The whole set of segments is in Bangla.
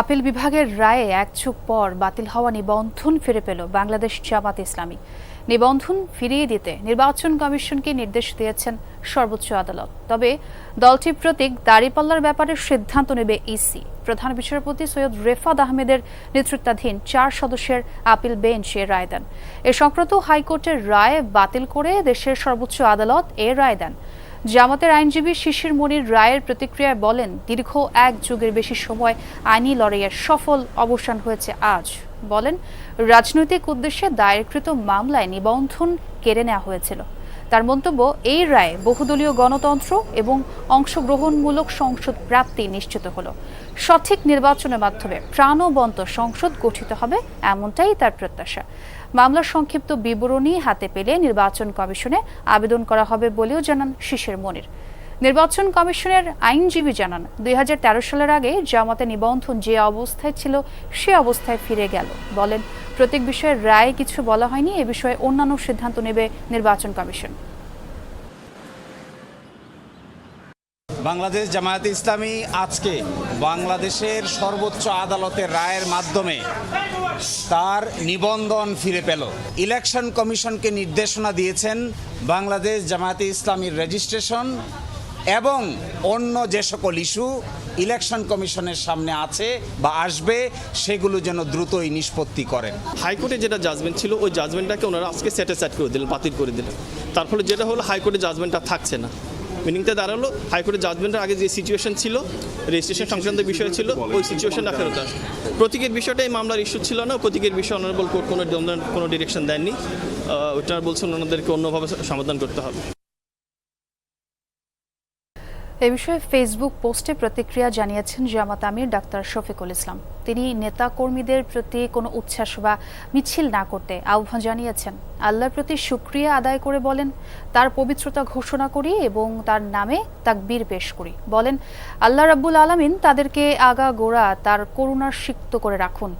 আপিল বিভাগের রায়ে এক যুগ পর বাতিল হওয়া নিবন্ধন ফিরে পেল বাংলাদেশ জামাত ইসলামী। নিবন্ধন ফিরিয়ে দিতে নির্বাচন কমিশনকে নির্দেশ দিয়েছেন সর্বোচ্চ আদালত। তবে দলটির প্রতীক দাঁড়িপাল্লার ব্যাপারে সিদ্ধান্ত নেবে ইসি। প্রধান বিচারপতি সৈয়দ রেফাত আহমেদের নেতৃত্বাধীন চার সদস্যের আপিল বেঞ্চ এ রায় দেন। এ সংক্রান্ত হাইকোর্টের রায় বাতিল করে দেশের সর্বোচ্চ আদালত এ রায় দেন। জামাতের আইনজীবী শিশির মনির রায়ের প্রতিক্রিয়ায় বলেন, দীর্ঘ এক যুগের বেশি সময় আইনি লড়াইয়ের সফল অবসান হয়েছে আজ। বলেন, রাজনৈতিক উদ্দেশ্যে দায়েরকৃত মামলায় নিবন্ধন কেড়ে নেওয়া হয়েছিল। তার মন্তব্য, এই রায়ে বহুদলীয় গণতন্ত্র এবং অংশগ্রহণমূলক সংসদ প্রাপ্তি নিশ্চিত হলো। সঠিক নির্বাচনের মাধ্যমে প্রাণবন্ত সংসদ গঠিত হবে এমনটাই তার প্রত্যাশা। মামলার সংক্ষিপ্ত বিবরণী হাতে পেলে নির্বাচন কমিশনে আবেদন করা হবে বলেও জানান শিশির মনির। নির্বাচন কমিশনের আইনজীবী জানান, দুই হাজার তেরো সালের আগে জামাতে নিবন্ধন যে অবস্থায় ছিল সে অবস্থায় ফিরে গেল। বলেন প্রত্যেক বিষয়ে রায় কিছু বলা হয়নি, এ বিষয়ে অন্যান্য সিদ্ধান্ত নেবে নির্বাচন কমিশন। বাংলাদেশ জামায়াতে ইসলামী আজকে বাংলাদেশের সর্বোচ্চ আদালতের রায়ের মাধ্যমে তার নিবন্ধন ফিরে পেল। ইলেকশন কমিশনকে নির্দেশনা দিয়েছেন বাংলাদেশ জামায়াতে ইসলামীর রেজিস্ট্রেশন এবং অন্য যে সকল ইস্যু ইলেকশন কমিশনের সামনে আছে বা আসবে, সেগুলো যেন দ্রুতই নিষ্পত্তি করেন। হাইকোর্টে যেটা জাজমেন্ট ছিল, ওই জাজমেন্টটাকে ওনারা আজকে স্যাটিসফাইড করে দিলেন, বাতিল করে দিলেন। তার ফলে যেটা হলো, হাইকোর্টে জাজমেন্টটা থাকছে না। মিনিংটা দাঁড়াল। হাইকোর্টের জাজমেন্টের আগে যে সিচুয়েশন ছিল রেজিস্ট্রেশন সংক্রান্ত বিষয় ছিল, ওই সিচুয়েশনটা ফেরত আসে। প্রতীকের বিষয়টা এই মামলার ইস্যু ছিল না। প্রতীকের বিষয়ে অনারেবল কোর্ট কোনো কোনো ডিরেকশন দেননি। ওটা বলছেন ওনাদেরকে অন্যভাবে সমাধান করতে হবে। এ বিষয়ে ফেসবুক পোস্টে প্রতিক্রিয়া জানিয়েছেন জামাত আমির ডাক্তার শফিকুল ইসলাম। তিনি নেতা কর্মীদের প্রতি কোনো উচ্ছ্বাস বা মিছিল না করতে আহ্বান জানিয়েছেন। আল্লাহর প্রতি সুক্রিয়া আদায় করে বলেন, তার পবিত্রতা ঘোষণা করি এবং তার নামে তাকবীর পেশ করি। বলেন, আল্লাহ রাব্বুল আলামিন তাদেরকে আগা গোড়া তার করুণার সিক্ত করে রাখুন।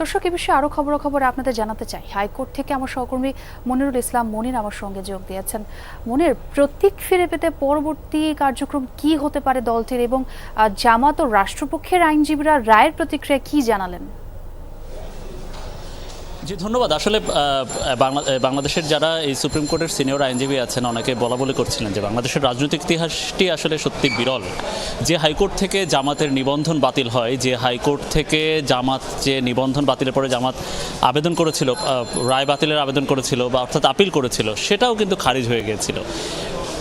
দর্শক, এ বিষয়ে আরও খবর আপনাদের জানাতে চাই। হাইকোর্ট থেকে আমার সহকর্মী মনিরুল ইসলাম মনির আমার সঙ্গে যোগ দিয়েছেন। মনির, প্রতীক ফিরে পেতে পরবর্তী কার্যক্রম কি হতে পারে দলটির এবং জামাত ও রাষ্ট্রপক্ষের আইনজীবীরা রায়ের প্রতিক্রিয়া কি জানালেন? জি, ধন্যবাদ। আসলে বাংলাদেশের যারা এই সুপ্রিম কোর্টের সিনিয়র আইনজীবী আছেন, অনেকে বলা বলে করছিলেন যে বাংলাদেশের রাজনৈতিক ইতিহাসটি আসলে সত্যি বিরল। যে হাইকোর্ট থেকে জামাতের নিবন্ধন বাতিল হয়, যে হাইকোর্ট থেকে জামাত, যে নিবন্ধন বাতিলের পরে জামাত আবেদন করেছিল রায় বাতিলের আবেদন করেছিল বা অর্থাৎ আপিল করেছিল, সেটাও কিন্তু খারিজ হয়ে গিয়েছিল।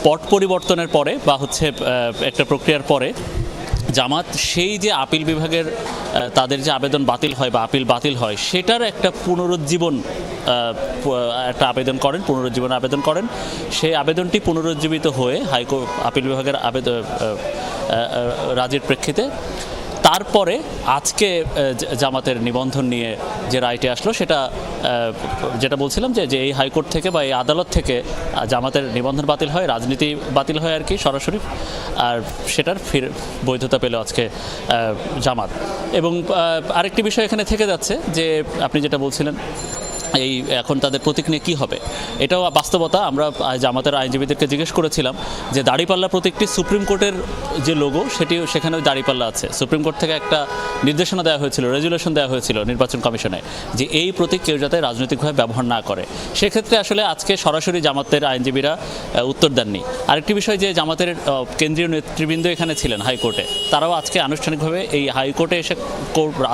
পট পরিবর্তনের পরে বা হচ্ছে একটা প্রক্রিয়ার পরে জামাত সেই যে আপিল বিভাগের তাদের যে আবেদন বাতিল হয় বা আপিল বাতিল হয়, সেটার একটা পুনরুজ্জীবন একটা আবেদন করেন, পুনরুজ্জীবন আবেদন করেন। সেই আবেদনটি পুনরুজ্জীবিত হয়ে হাইকোর্ট আপিল বিভাগের আবেদন রাজির প্রেক্ষিতে তারপরে আজকে জামাতের নিবন্ধন নিয়ে যে রায়টি আসলো, সেটা যেটা বলছিলাম যে যে এই হাইকোর্ট থেকে বা এই আদালত থেকে জামাতের নিবন্ধন বাতিল হয়, রাজনীতি বাতিল হয় আর কি সরাসরি, আর সেটার ফির, বৈধতা পেল আজকে জামাত। এবং আরেকটি বিষয় এখানে থেকে যাচ্ছে যে, আপনি যেটা বলছিলেন এই, এখন তাদের প্রতীক নিয়ে কী হবে? এটাও বাস্তবতা। আমরা জামাতের আইনজীবীদেরকে জিজ্ঞেস করেছিলাম যে দাড়িপাল্লা প্রতীকটি সুপ্রিম কোর্টের যে লোগো সেটি সেখানে ওই দাড়িপাল্লা আছে। সুপ্রিম কোর্ট থেকে একটা নির্দেশনা দেওয়া হয়েছিল রেজুলেশন দেওয়া হয়েছিল নির্বাচন কমিশনে, যে এই প্রতীক কেউ যাতে রাজনৈতিকভাবে ব্যবহার না করে। সেক্ষেত্রে আসলে আজকে সরাসরি জামাতের আইনজীবীরা উত্তর দেননি। আরেকটি বিষয় যে জামাতের কেন্দ্রীয় নেতৃবৃন্দ এখানে ছিলেন হাইকোর্টে, তারাও আজকে আনুষ্ঠানিকভাবে এই হাইকোর্টে এসে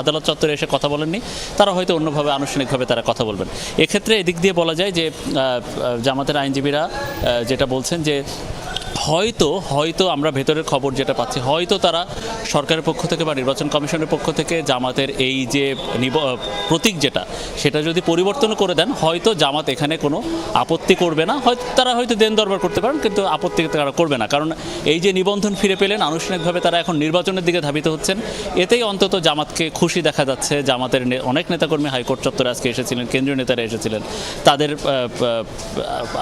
আদালত চত্বরে এসে কথা বলেননি। তারা হয়তো অন্যভাবে আনুষ্ঠানিকভাবে তারা কথা বলবেন। এক্ষেত্রে এদিক দিয়ে বলা যায় যে জামাতের আইনজীবীরা যেটা বলছেন যে হয়তো হয়তো আমরা ভেতরের খবর যেটা পাচ্ছি, হয়তো তারা সরকারের পক্ষ থেকে বা নির্বাচন কমিশনের পক্ষ থেকে জামাতের এই যে প্রতীক যেটা, সেটা যদি পরিবর্তন করে দেন, হয়তো জামাত এখানে কোনো আপত্তি করবে না। হয়তো, তারা হয়তো দেন দরবার করতে পারেন, কিন্তু আপত্তি তারা করবে না। কারণ এই যে নিবন্ধন ফিরে পেলেন, আনুষ্ঠানিকভাবে তারা এখন নির্বাচনের দিকে ধাবিত হচ্ছেন। এতেই অন্তত জামাতকে খুশি দেখা যাচ্ছে। জামাতের অনেক নেতাকর্মী হাইকোর্ট চত্বরে আজকে এসেছিলেন, কেন্দ্রীয় নেতারা এসেছিলেন। তাদের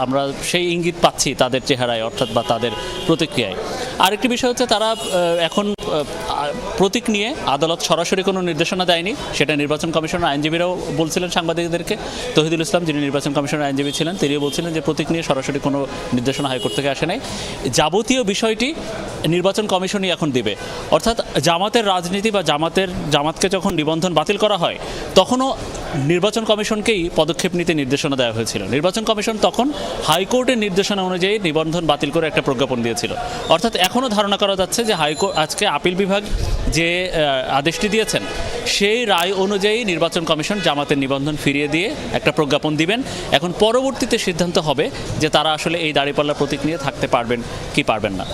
আমরা সেই ইঙ্গিত পাচ্ছি তাদের চেহারায়, অর্থাৎ বা তাদের তাদের প্রতিক্রিয়ায়। আরেকটি বিষয় হচ্ছে তারা এখন প্রতীক নিয়ে আদালত সরাসরি কোনো নির্দেশনা দেয়নি। সেটা নির্বাচন কমিশনের আইনজীবীরাও বলছিলেন, সাংবাদিকদেরকে। তহিদুল ইসলাম যিনি নির্বাচন কমিশনের আইনজীবী ছিলেন, তিনিও বলছিলেন যে প্রতীক নিয়ে সরাসরি কোনো নির্দেশনা হাইকোর্ট থেকে আসে নাই। যাবতীয় বিষয়টি নির্বাচন কমিশনই এখন দিবে। অর্থাৎ জামাতের রাজনীতি বা জামাতের, জামাতকে যখন নিবন্ধন বাতিল করা হয়, তখনও নির্বাচন কমিশনকেই পদক্ষেপ নিতে নির্দেশনা দেওয়া হয়েছিল। নির্বাচন কমিশন তখন হাইকোর্টের নির্দেশনা অনুযায়ী নিবন্ধন বাতিল করে একটা প্রজ্ঞাপন দিয়েছিল। অর্থাৎ এখনও ধারণা করা যাচ্ছে যে হাইকোর্ট আজকে আপিল বিভাগ যে আদেশটি দিয়েছেন, সেই রায় অনুযায়ী নির্বাচন কমিশন জামাতের নিবন্ধন ফিরিয়ে দিয়ে একটা প্রজ্ঞাপন দিবেন। এখন পরবর্তীতে সিদ্ধান্ত হবে যে তারা আসলে এই দাঁড়িপাল্লা প্রতীক নিয়ে থাকতে পারবেন কি পারবেন না।